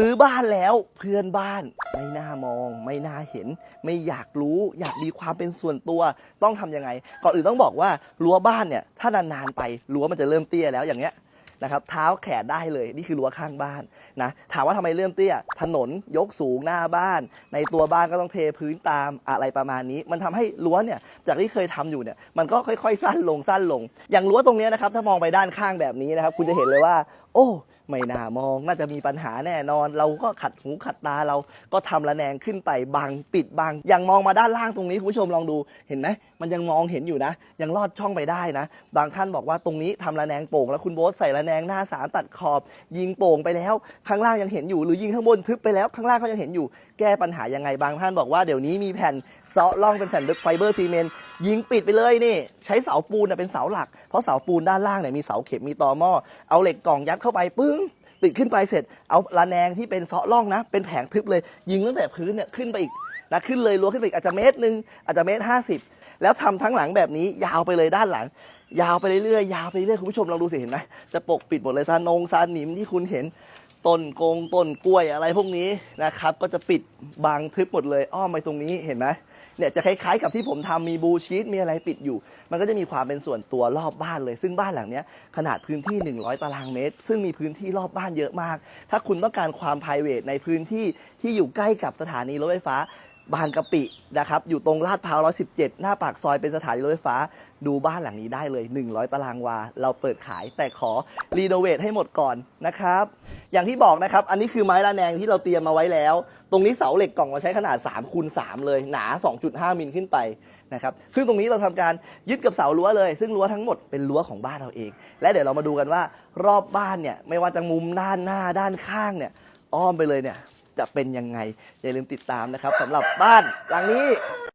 ซื้อบ้านแล้วเพื่อนบ้านไม่น่ามอง ไม่น่าเห็น ไม่อยากรู้ อยากมีความเป็นส่วนตัวต้องทำยังไง ก่อนอื่นต้องบอกว่ารั้วบ้านเนี่ยถ้านานๆไปรั้วมันจะเริ่มเตี้ยแล้วอย่างเงี้ยนะครับเท้าแขนได้เลยนี่คือรั้วข้างบ้านนะถามว่าทำไมเริ่มเตี้ย ถนนยกสูงหน้าบ้าน ในตัวบ้านก็ต้องเทพื้นตามอะไรประมาณนี้ มันทำให้รั้วเนี่ยจากที่เคยทำอยู่เนี่ยมันก็ค่อยๆ สั้นลงสั้นลง อย่างรั้วตรงเนี้ยนะครับถ้ามองไปด้านข้างแบบนี้นะครับคุณจะเห็นเลยว่า โอ้ ไม่น่ามอง น่าจะมีปัญหาแน่นอน เราก็ขัดหูขัดตาเราก็ทำระแนงขึ้นไปบังปิดบังอย่างมองมาด้านล่างตรงนี้คุณผู้ชมลองดูเห็นไหมมันยังมองเห็นอยู่นะ ยังลอดช่องไปได้นะ บางท่านบอกว่าตรงนี้ทำระแนงโป่งแล้วคุณโบ๊ทใส่ระแนงหน้าสามตัดขอบ ยิงโป่งไปแล้ว ข้างล่างยังเห็นอยู่ หรือยิงข้างบนทึบไปแล้วข้างล่างเขายังเห็นอยู่ แก้ปัญหายังไงบางท่านบอกว่าเดี๋ยวนี้มีแผ่นเซาะล่องเป็นแผ่นไฟเบอร์ซีเมนต์ ยิงปิดไปเลยนี่ ใช้เสาปูนเป็นเสาหลัก เพราะเสาปูนด้านล่างเนี่ยมีเสาเข็มมีตอหม้อเอาเหล็กกล่องยัดเข้าไปปึ้งติดขึ้นไปเสร็จ เอาระแนงที่เป็นเซาะล่องนะ เป็นแผงทึบเลย ยิงตั้งแต่พื้นเนี่ยขึ้นไปอีกนะขึ้นเลยรั้วขึ้นไปอีกอาจจะเมตรหนึ่งอาจจะเมตรห้าสิบแล้วทำทั้งหลังแบบนี้ยาวไปเลยด้านหลัง ยาวไปเรื่อยๆยาวไปเรื่อยคุณผู้ชมลองดูสิเห็นไหมจะปกปิดหมดเลยซานงซานหนิมที่คุณเห็น ต้นกงต้นกล้วยอะไรพวกนี้นะครับ ก็จะปิดบังทึบหมดเลย อ้อมไปตรงนี้เห็นไหมเนี่ยจะคล้ายๆกับที่ผมทำมีบูชีตมีอะไรปิดอยู่ มันก็จะมีความเป็นส่วนตัวรอบบ้านเลย ซึ่งบ้านหลังเนี้ยขนาดพื้นที่ 100 ตารางเมตร ซึ่งมีพื้นที่รอบบ้านเยอะมาก ถ้าคุณต้องการความ p r i v a t ในพื้นที่ที่อยู่ใกล้กับสถานีรถไฟฟ้า บางกะปินะครับอยู่ตรงลาดพร้าว 117 หน้าปากซอยเป็นสถานีรถไฟฟ้า ดูบ้านหลังนี้ได้เลย 100 ตารางวา เราเปิดขายแต่ขอรีโนเวทให้หมดก่อนนะครับ อย่างที่บอกนะครับ อันนี้คือไม้ระแนงที่เราเตรียมมาไว้แล้ว ตรงนี้เสาเหล็กกล่องเราใช้ขนาด3คูณ3เลย หนา 2.5 มิลขึ้นไปนะครับ ซึ่งตรงนี้เราทำการยึดกับเสารั้วเลย ซึ่งรั้วทั้งหมดเป็นรั้วของบ้านเราเอง และเดี๋ยวเรามาดูกันว่ารอบบ้านเนี่ยไม่ว่าจะมุมด้านหน้าด้านข้างเนี่ยอ้อมไปเลยเนี่ย จะเป็นยังไง อย่าลืมติดตามนะครับสำหรับบ้านหลังนี้